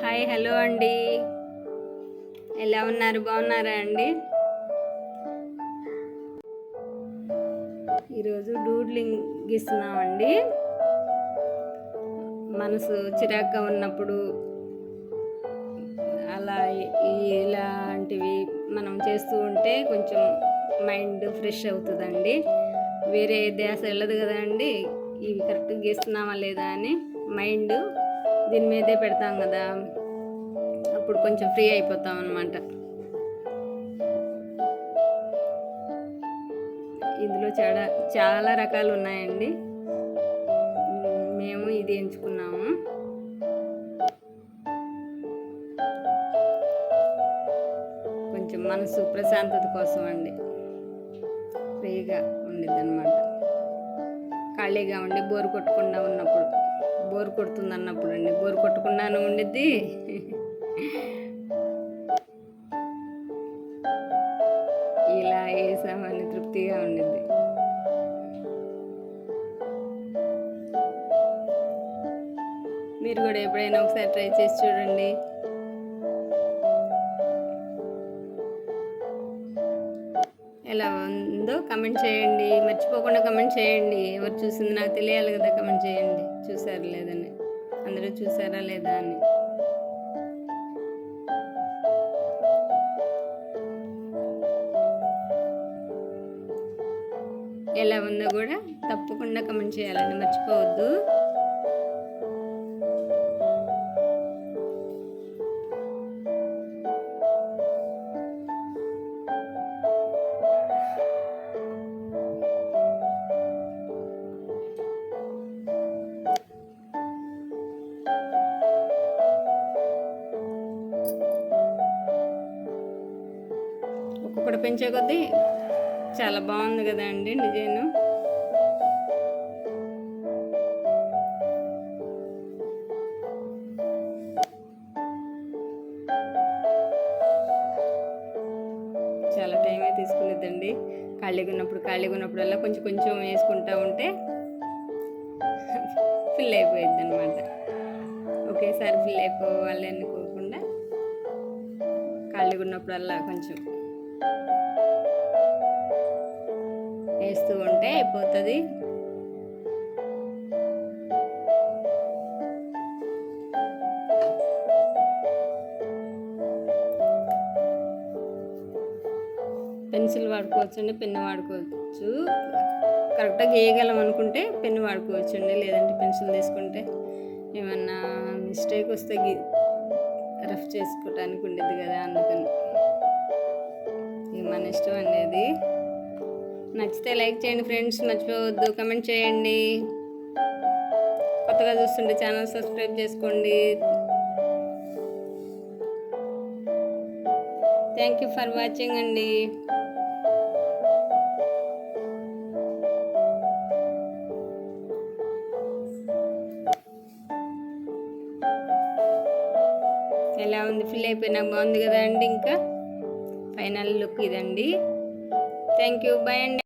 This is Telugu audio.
హాయ్ హలో అండి. ఎలా ఉన్నారు? బాగున్నారా అండి? ఈరోజు డూడ్లింగ్ గీస్తున్నామండి. మనసు చిరాగ్గా ఉన్నప్పుడు అలా ఇలాంటివి మనం చేస్తూ ఉంటే కొంచెం మైండ్ ఫ్రెష్ అవుతుందండి. వేరే ధ్యాస వెళ్ళదు కదండి. ఇవి కరెక్ట్గా గీస్తున్నామా లేదా అని మైండ్ దీని మీదే పెడతాం కదా. అప్పుడు కొంచెం ఫ్రీ అయిపోతాం అనమాట ఇందులో చాలా చాలా రకాలు ఉన్నాయండి. మేము ఇది ఎంచుకున్నాము. కొంచెం మనసు ప్రశాంతత కోసం అండి. ఫ్రీగా ఉండిద్ది అనమాట ఖాళీగా ఉండి బోరు కొట్టకుండా ఉన్నప్పుడు. బోరు కొడుతుంది అన్నప్పుడు అండి బోరు కొట్టకుండానే ఉండిద్ది. ఇలా వేసామని తృప్తిగా ఉండిద్ది. మీరు కూడా ఎప్పుడైనా ఒకసారి ట్రై చేసి చూడండి. ఎలా ఉందో కమెంట్ చేయండి. మర్చిపోకుండా కమెంట్ చేయండి. ఎవరు చూసింది నాకు తెలియాలి కదా కమెంట్ చేయండి. చూసారా లేదని అందరూ చూసారా లేదా అని. ఎలా ఉందో కూడా తప్పకుండా కమెంట్ చేయాలండి. మర్చిపోవద్దు. ఒక్కొక్కటి పెంచే కొద్దీ చాలా బాగుంది కదండి డిజైన్. చాలా టైం తీసుకునేదండి. ఖాళీగా ఉన్నప్పుడు ఖాళీగా ఉన్నప్పుడల్లా కొంచెం కొంచెం వేసుకుంటా ఉంటే ఫిల్ అయిపోయింది అనమాట ఒకేసారి ఫిల్ అయిపోవాలి అనుకోకుండా ఖాళీగా ఉన్నప్పుడల్లా కొంచెం వేస్తూ ఉంటే అయిపోతుంది. పెన్సిల్ వాడుకోవచ్చు అండి పెన్ను వాడుకోవచ్చు. కరెక్ట్గా గీయగలం అనుకుంటే పెన్ను వాడుకోవచ్చు అండి లేదంటే పెన్సిల్ తీసుకుంటే. ఏమన్నా మిస్టేక్ వస్తే గీ రఫ్ చేసుకోవటానికి ఉండేది కదా అందుకని. మన ఇష్టం అనేది నచ్చితే లైక్ చేయండి ఫ్రెండ్స్ మర్చిపోవద్దు కమెంట్ చేయండి. కొత్తగా చూస్తుంటే ఛానల్ సబ్స్క్రైబ్ చేసుకోండి. థ్యాంక్ యూ ఫర్ వాచింగ్ అండి. ఎలా ఉంది? ఫిల్ అయిపోయినా బాగుంది కదా అండి ఇంకా? ఫైనల్ లుక్ ఇదండి. థ్యాంక్ యూ బై అండి.